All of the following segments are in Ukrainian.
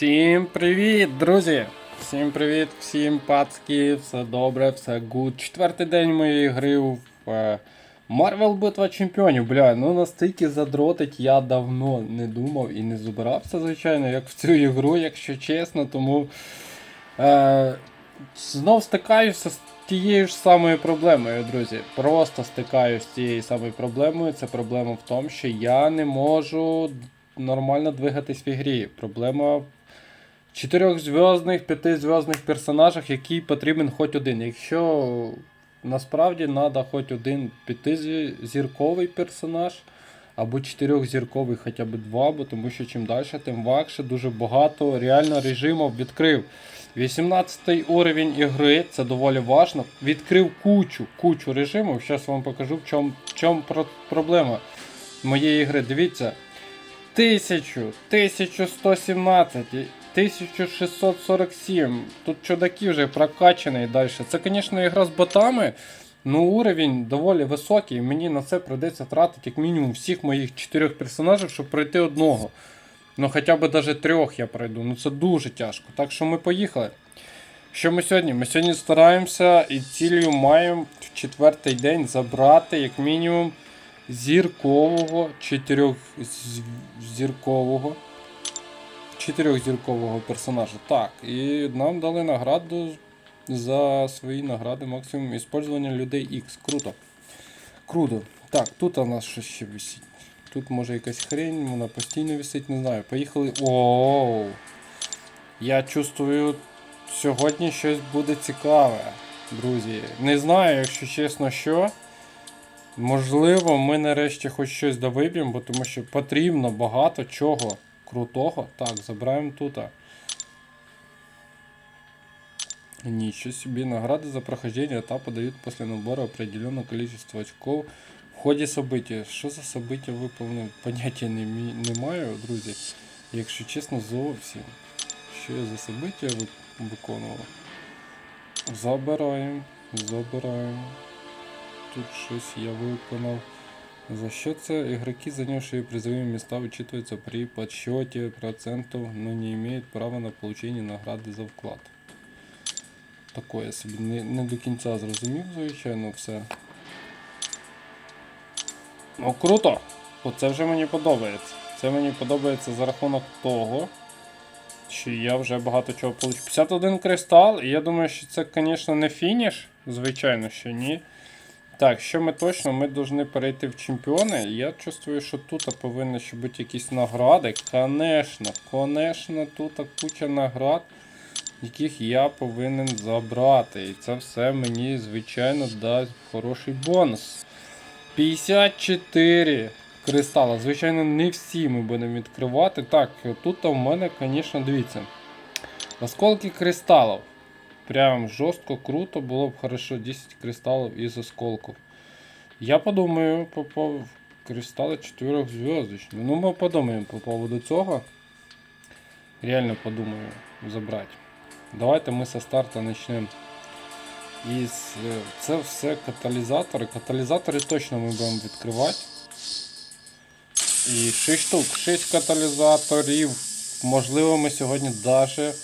Всім привіт, друзі! Всім привіт, всім пацки, все добре, все гуд. Четвертий день моєї гри в Marvel Битва Чемпіонів. Бля, ну настільки задротить я давно не думав і не збирався, звичайно, як в цю ігру, якщо чесно, тому е, знов стикаюся з тією ж самою проблемою, друзі. Просто стикаюся з тією самою проблемою. Це проблема в тому, що я не можу нормально двигатись в ігрі. Проблема чотирьохзв'язних, п'ятизв'язних персонажах, який потрібен хоч один. Якщо насправді треба хоч один п'ятизірковий персонаж. Або чотирьохзірковий хоча б два, бо тому що чим далі, тим важче, дуже багато реально режимів відкрив. 18 уровень ігри, це доволі важно. Відкрив кучу, кучу режимів. Зараз вам покажу, в чому, в чому проблема моєї гри. Дивіться. 1000, 1117, 1647. Тут чудаки вже прокачані і далі. Це, звісно, ігра з ботами. Ну, уровень доволі високий. Мені на це прийдеться тратити як мінімум всіх моїх чотирьох персонажів, щоб пройти одного. Ну, хоча б навіть трьох я пройду. Ну це дуже тяжко. Так що ми поїхали. Що ми сьогодні? Ми сьогодні стараємося і цілею маємо в четвертий день забрати як мінімум зіркового, чотирьохзіркового. Чотирьохзіркового персонажа. Так, і нам дали награду за свої награди максимум использования людей X. Круто. Круто. Так, тут у нас що ще висить. Тут може якась хрень, вона постійно висить, не знаю. Поїхали. Оу. Я чувствую, сьогодні щось буде цікаве, друзі. Не знаю, якщо чесно, що. Можливо, ми нарешті хоч щось довиб'ємо, тому що потрібно багато чого крутого. Так, забираємо тут. Ничего себе. Награды за прохождение этапа дают после набора определенного количества очков в ході события. Що за события виповнено? Поняття не, мі- не маю, друзі. Якщо чесно, зовсім. Що я за события ви- виконував? Забираємо. Забираємо. Тут щось я виконав. За що це игроки, занявшие призовые места, учитываются при подсчете процентов, но не имеют права на получение награды за вклад. Такое я собі не, не до кінця зрозумів, звичайно, все. Ну круто! Оце вже мені подобається. Це мені подобається за рахунок того, що я вже багато чого получу. 51 кристал, і я думаю, що це, звісно, не фініш. Звичайно, що ні. Так, що ми точно, ми повинні перейти в чемпіони. Я чувствую, що тут повинні ще бути якісь награди. Конечно, конечно, тут куча наград, яких я повинен забрати. І це все мені, звичайно, дасть хороший бонус. 54 кристала. Звичайно, не всі ми будемо відкривати. Так, тут у мене, звісно, дивіться. Осколки кристалів. Прям жорстко, круто, було б хорошо 10 кристаллов из осколков. Я подумаю по поводу кристалла 4 звездочных. Ну, ми подумаємо по поводу цього. Реально подумаю забрати. Давайте ми со старта почнемо. Із, е, це все каталізатори. Каталізатори точно ми будемо відкривати. І 6 штук, 6 каталізаторів. Можливо, ми сьогодні даже,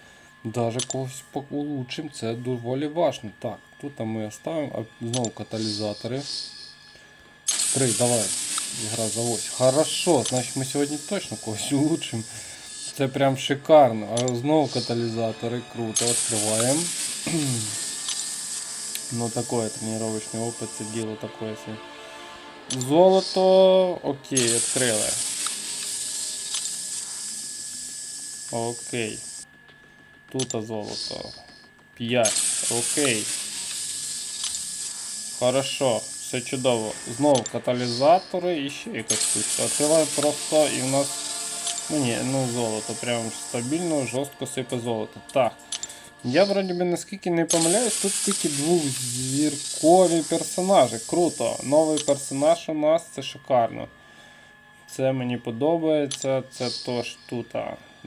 даже когось улучшимо. Це доволі важно. Так, тут ми оставимо. А знову каталізатори. Три, давай. Ігра заводь. Хорошо, значить ми сьогодні точно когось улучшимо. Це прям шикарно. А знову каталізатори. Круто, відкриваємо. Ну такое тренировочный опыт, це діло такое. Золото. Окей, відкрили. Окей. Тут золото. 5. Окей. Хорошо. Все чудово. Знову каталізатори і ще якась штучка. Відкриваю просто і в нас. Ну ні, ну золото. Прям стабільно, жорстко сипе золото. Так. Я вроді би наскільки не помиляюсь, тут тільки двохзіркові персонажі. Круто. Новий персонаж у нас, це шикарно. Це мені подобається, це тож тут.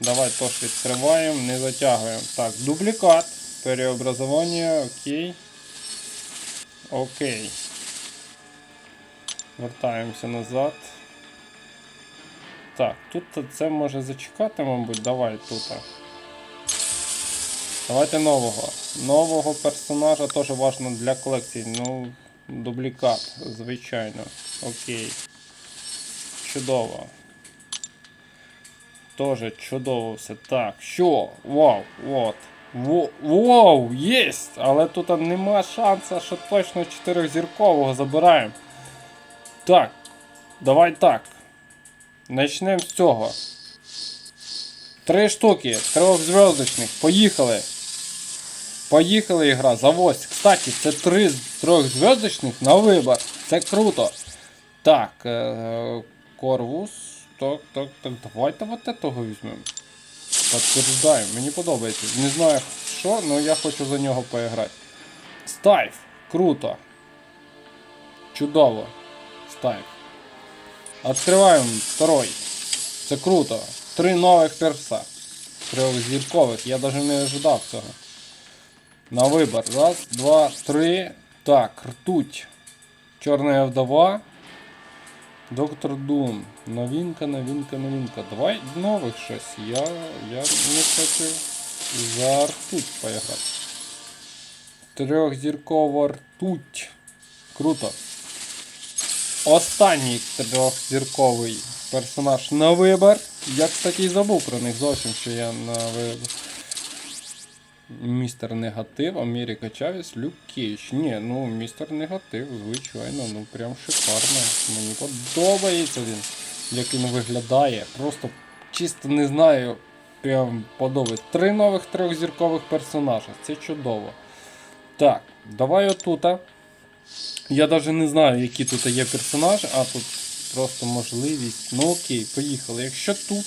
Давай тож відкриваємо, не затягуємо. Так, дублікат. Переобразування, окей. Окей. Вертаємося назад. Так, тут це може зачекати, мабуть. Давай тут. Давайте нового. Нового персонажа теж важливо для колекції. Ну, дублікат, звичайно. Окей. Чудово. Тоже чудово все. Так, що? Вау, от. Во- Воу, єсть! Але тут нема шансу, що точно чотирьохзіркового забираємо. Так, давай так. Начнемо з цього. Три штуки, трьохзв'язочних. Поїхали. Поїхали ігра, завозь. Кстати, це три з трьохзв'язочних на вибор. Це круто. Так, е, Корвус. Так, так, так, давайте вот этого візьмемо. Підтверждаю, мені подобається. Не знаю що, але я хочу за нього поіграти. Стайф. Круто. Чудово. Стайф. Откриваємо второй. Це круто. Три нових перса. Трьохзіркових. Я навіть не ожидав цього. На вибор. Раз, два, три. Так, ртуть. Чорна вдова. Доктор Дум. Новинка, новинка, новинка. Давай нових щось. Я, я не хочу за ртуть поіграти. Трьохзіркова ртуть. Круто. Останній трьохзірковий персонаж на вибір. Я, кстати, і забув про них зовсім, що я на вибір. Містер Негатив, Америка Чавіс, Люк Кейдж. Ні, ну містер Негатив, звичайно, ну прям шикарно. Мені подобається він, як він виглядає. Просто чисто не знаю, прям подобається. Три нових трьохзіркових персонажа. Це чудово. Так, давай отута. Я навіть не знаю, які тут є персонажі, а тут просто можливість. Ну окей, поїхали. Якщо тут.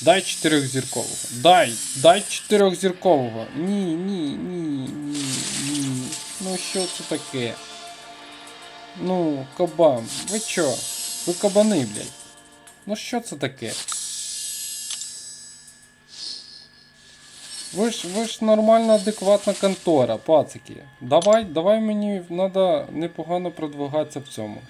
Дай чотирьохзіркового. Дай, дай чотирьохзіркового. Ні, ні, ні, ні, ні. Ну що це таке? Ну, кабан, ви чо? Ви кабани, блядь. Ну що це таке? Ви ж, ви ж нормальна, адекватна контора, пацики. Давай, давай мені треба непогано продвигатися в цьому.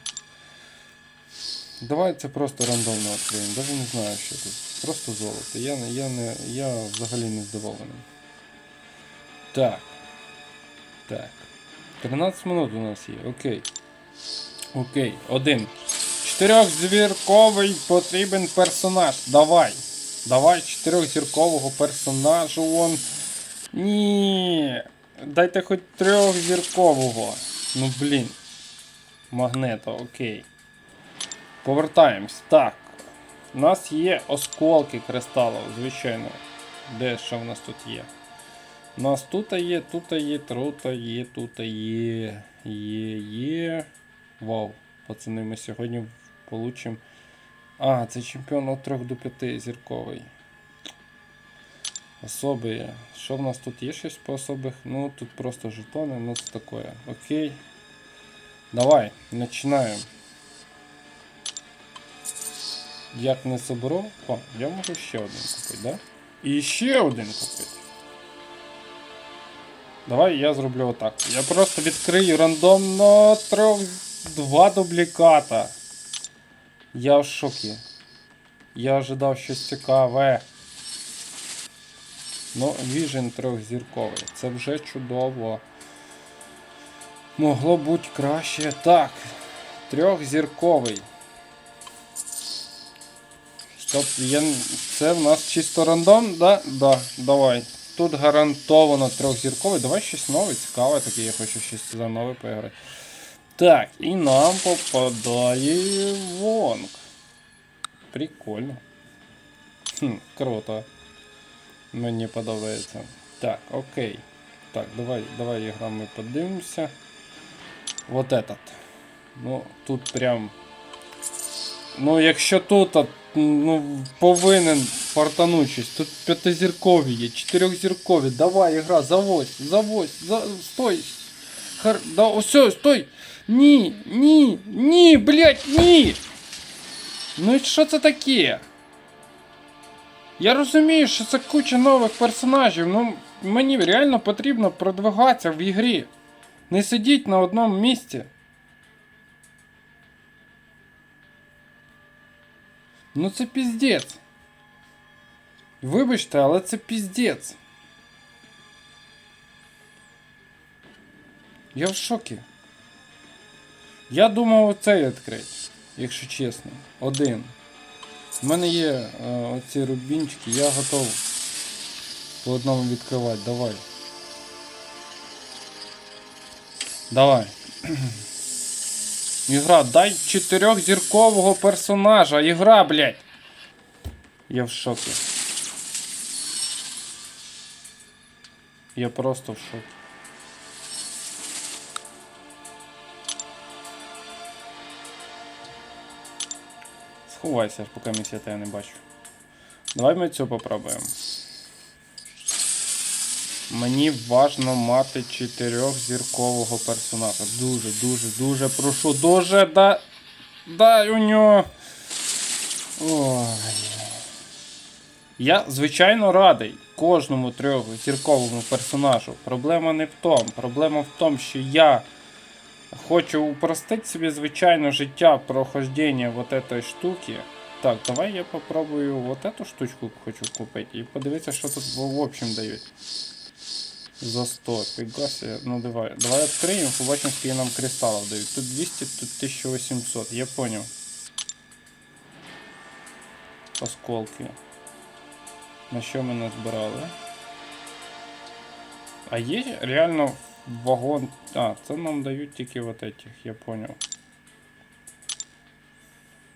Давай це просто рандомно відкриємо. Даже не знаю, що тут. Просто золото. Я, я, не, я взагалі не здивований. Так. Так. 13 минут у нас є. Окей. Окей. Один. Чотирьохзірковий потрібен персонаж. Давай. Давай чотирьохзіркового персонажу вон. Ні. Дайте хоч трьохзіркового. Ну блін. Магнето, окей. Повертаємось. Так. У нас є осколки кристалів, звичайно. Де що в нас тут є? У нас тут є, тут є, тут є, тут є. Є, є. Вау. Пацани, ми сьогодні получимо. А, це чемпіон від 3 до 5 зірковий. Особи. Що в нас тут є щось по особих? Ну, тут просто жетони, ну це таке. Окей. Давай, починаємо. Як не соберу. О, я можу ще один купити, да? І ще один купити. Давай я зроблю отак. Я просто відкрию рандомно трьох два дубліката. Я в шокі. Я ожидав щось цікаве. Ну, Vision трьохзірковий. Це вже чудово. Могло бути краще. Так. Трьохзірковий. Стоп, я... це в нас чисто рандом, да? Да, давай. Тут гарантовано трьохзірковий. Давай щось нове, цікаве таке, я хочу щось за нове поіграти. Так, і нам попадає Вонг. Прикольно. Хм, круто. Мені подобається. Так, окей. Так, давай, давай ігра ми подивимося. Вот этот. Ну, тут прям. Ну, якщо тут, ну, повинен фартанучись. Тут п'ятизіркові є, чотирьохзіркові. Давай, ігра, завозь, завозь, за... стой. Хар... Да, все, стой. Ні, ні, ні, блядь, ні. Ну і що це таке? Я розумію, що це куча нових персонажів, ну мені реально потрібно продвигатися в ігрі. Не сидіть на одному місці. Ну це піздець. Вибачте, але це піздець. Я в шокі. Я думав оцей відкрити, якщо чесно. Один. У мене є е, оці рубінчики, я готов по одному відкривати. Давай. Давай. Ігра, дай чотирьохзіркового персонажа. Ігра, блядь. Я в шокі. Я просто в шокі. Сховайся, поки місць я не бачу. Давай ми цю попробуємо. Мені важно мати чотирьохзіркового персонажа. Дуже, дуже, дуже прошу. Дуже да. Дай у нього. Ой. Я, звичайно, радий кожному трьохзірковому персонажу. Проблема не в тому. Проблема в тому, що я хочу упростити собі, звичайно, життя прохождення вот этой штуки. Так, давай я попробую вот эту штучку хочу купити і подивитися, що тут в общем дають. За 100, фіга себе. Ну давай. Давай відкриємо, побачимо, скільки нам кристалів дають. Тут 200, тут 1800, я понял. Осколки. На що ми назбирали? А є реально вагон. А, це нам дають тільки вот этих, я понял.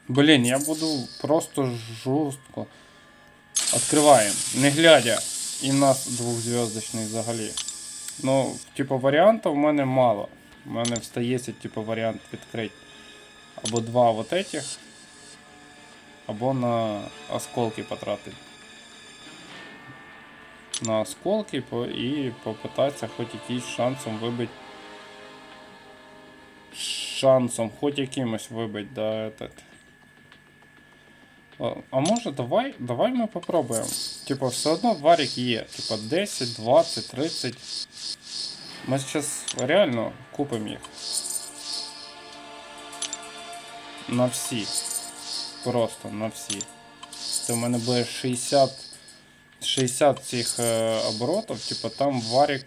Блін, я буду просто жорстко. Откриваємо, не глядя. І нас двохзв'язочний взагалі. Ну, типу, варіантів в мене мало. У мене встається, типу, варіант відкрити. Або два вот этих, або на осколки потратити. На осколки і попитатися хоч якийсь шансом вибити. Шансом, хоч якимось вибити, да, этот. А, може давай, давай ми попробуємо. Типа, все одно варік є. Типа 10, 20, 30. Ми зараз реально купимо їх. На всі. Просто на всі. Це в мене буде 60. 60 цих е, оборотів, типа там варік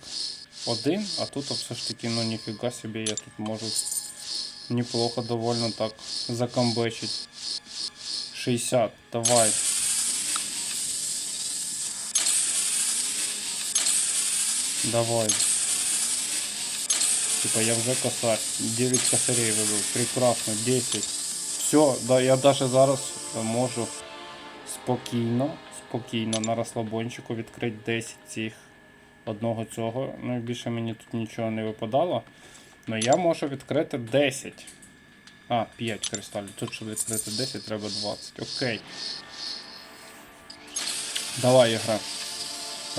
один, а тут все ж таки, ну ніфіга собі, я тут можу неплохо довольно так закомбечить. 60, давай. Давай. Типа я вже косарь. 9 косарей вибив. Прекрасно. 10. Все, да, я даже зараз можу спокійно, спокійно на розслабончику відкрити 10 цих одного цього. Ну і більше мені тут нічого не випадало. Но я можу відкрити 10. А, 5 кристалів. Тут, щоб відкрити 10, треба 20. Окей. Давай, ігра.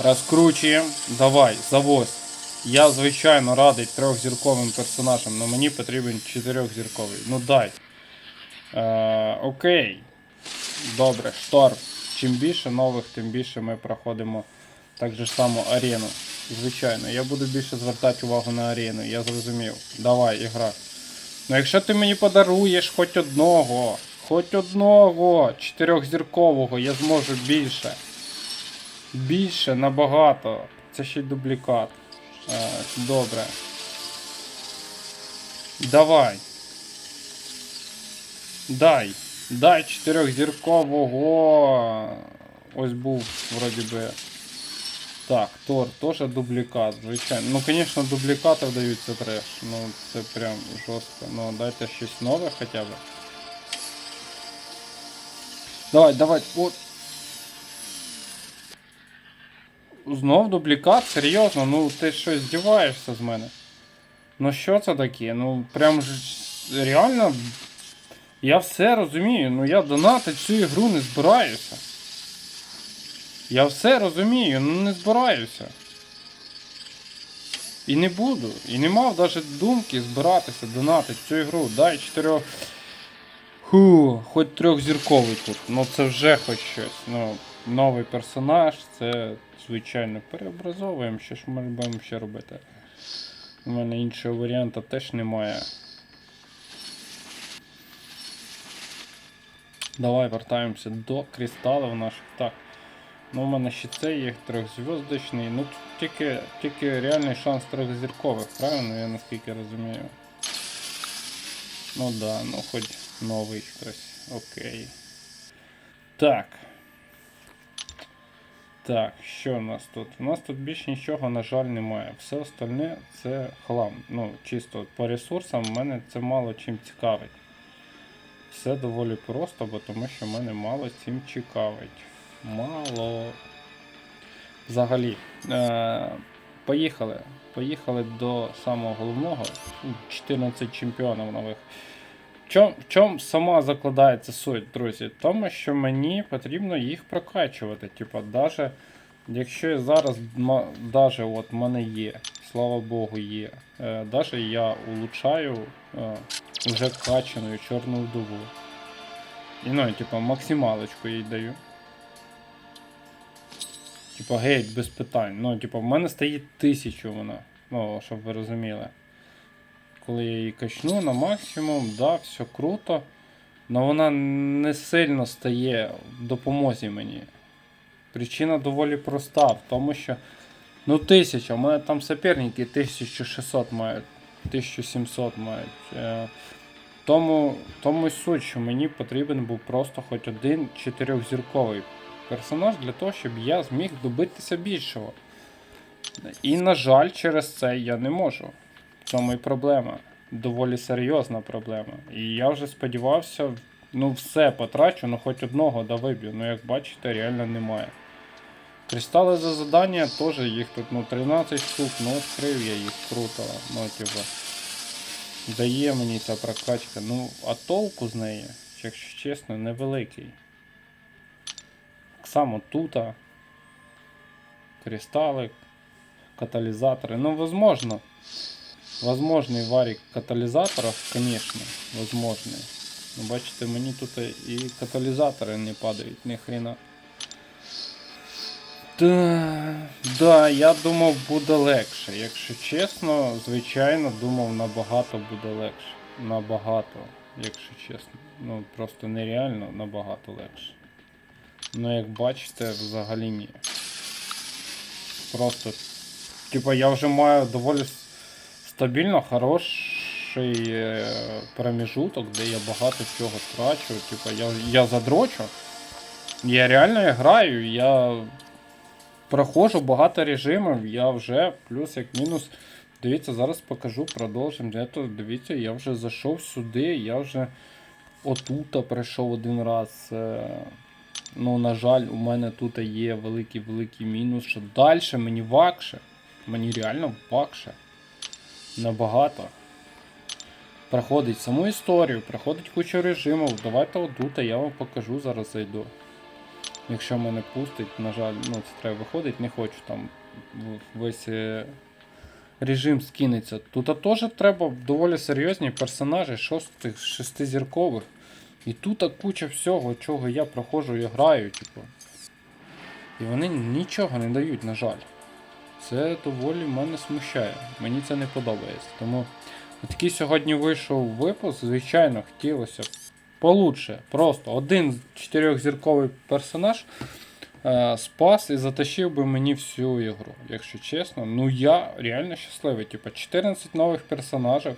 Розкручуємо. Давай, завозь. Я, звичайно, радий трьохзірковим персонажам, але мені потрібен чотирьохзірковий. Ну дай. Е, окей. Добре, шторм. Чим більше нових, тим більше ми проходимо так же само арену. Звичайно, я буду більше звертати увагу на арену, я зрозумів. Давай, ігра. Ну якщо ти мені подаруєш хоч одного, хоч одного чотирьохзіркового, я зможу більше. Більше набагато. Це ще й дублікат. Е, добре. Давай. Дай. Дай чотирьохзіркового. Ось був, вроді би. Так, Тор теж дублікат, звичайно. Ну, звісно, дублікати дають це треш. Ну, це прям жорстко. Ну, дайте щось нове хоча б. Давай, давай, от. Знов дублікат? Серйозно? Ну ти що здіваєшся з мене? Ну що це таке? Ну прям ж реально. Я все розумію, ну я донати цю ігру не збираюся. Я все розумію, ну не збираюся. І не буду. І не мав навіть думки збиратися, донатити цю ігру. Дай чотирьох. Ху, хоч трьохзірковий тут. Ну це вже хоч щось. Ну, новий персонаж, це звичайно переобразовуємо. Що ж ми будемо ще робити? У мене іншого варіанту теж немає. Давай вертаємося до кристалів наших. Так. Ну, у мене ще цей є трьохзв'язочний. Ну, тут тільки, тільки реальний шанс трьохзіркових, правильно, я наскільки розумію. Ну да, ну хоч новий хтось. Окей. Так. Так, що у нас тут? У нас тут більш нічого, на жаль, немає. Все остальне це хлам. Ну, чисто по ресурсам в мене це мало чим цікавить. Все доволі просто, бо тому що мене мало чим цікавить. Мало. Взагалі. Е- поїхали. Поїхали до самого головного. 14 чемпіонів нових. В чому, в сама закладається суть, друзі? Тому, що мені потрібно їх прокачувати. Типа, даже якщо я зараз даже от мене є, слава Богу, є. Е, даже я улучшаю е, вже качану чорну вдову. І ну, типа, максималочку їй даю. Типа, геть, без питань. Ну, типа, в мене стоїть тисячу вона. Ну, щоб ви розуміли. Коли я її качну на максимум, да, все круто. Но вона не сильно стає в допомозі мені. Причина доволі проста, в тому що. Ну, 1000, у мене там суперники 1600 мають, 1700 мають. Е, тому, тому суть, що мені потрібен був просто хоч один чотирьохзірковий персонаж для того, щоб я зміг добитися більшого. І, на жаль, через це я не можу. В цьому проблема. Доволі серйозна проблема. І я вже сподівався, ну все потрачу, ну хоч одного да виб'ю. Ну як бачите, реально немає. Кристали за задання теж їх тут ну 13 штук, ну відкрив я їх круто. Ну, типа. Дає мені ця прокачка. Ну, а толку з неї, якщо чесно, невеликий. Так само тута. Кристали, каталізатори. Ну, возможно. Возможний варік каталізаторів, конечно, возможний. Ну, бачите, мені тут і каталізатори не падають, ні хрена. Да, да, я думав буде легше. Якщо чесно, звичайно, думав набагато буде легше. Набагато, якщо чесно. Ну просто нереально набагато легше. Ну як бачите, взагалі ні. Просто. Типа я вже маю доволі стабільно хороший е, проміжуток, де я багато чого трачу. Типа я, я задрочу. Я реально граю, я проходжу багато режимів, я вже плюс як мінус. Дивіться, зараз покажу, продовжимо. Дивіться, я вже зайшов сюди, я вже отута прийшов один раз. Ну, на жаль, у мене тут є великий-великий мінус, що далі мені вакше. Мені реально вакше. Набагато. Проходить саму історію, проходить кучу режимів. Давайте отут, я вам покажу, зараз зайду. Якщо мене пустить, на жаль, ну це треба виходить, не хочу там весь е, режим скинеться. Тут теж треба доволі серйозні персонажі, шостих, шестизіркових. І тут куча всього, чого я проходжу і граю, типу. І вони нічого не дають, на жаль. Це доволі мене смущає. Мені це не подобається. Тому такий сьогодні вийшов випуск, звичайно, хотілося получше. Просто один чотирьохзірковий персонаж е, спас і затащив би мені всю ігру, якщо чесно. Ну я реально щасливий. Типа 14 нових персонажів.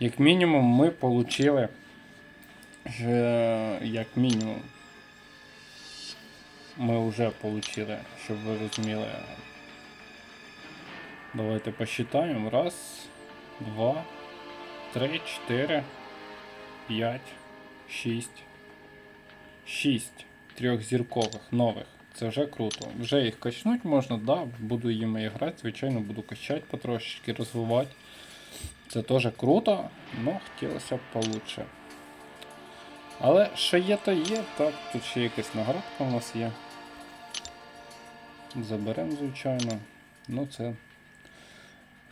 Як мінімум, ми получили. Як мінімум. Ми вже получили, щоб ви розуміли. Давайте посчитаємо. Раз, два, три, чотири, п'ять, шість. Шість трьохзіркових нових. Це вже круто. Вже їх качнуть можна, да, буду їм грати, звичайно, буду качати потрошечки, розвивати. Це теж круто, але хотілося б получше. Але що є, то є, так, тут ще якась наградка у нас є. Заберемо, звичайно. Ну це.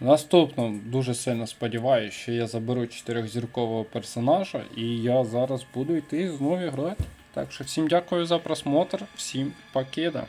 Наступно дуже сильно сподіваюся, що я заберу чотирьохзіркового персонажа і я зараз буду йти знову грати. Так що всім дякую за просмотр, всім покеда.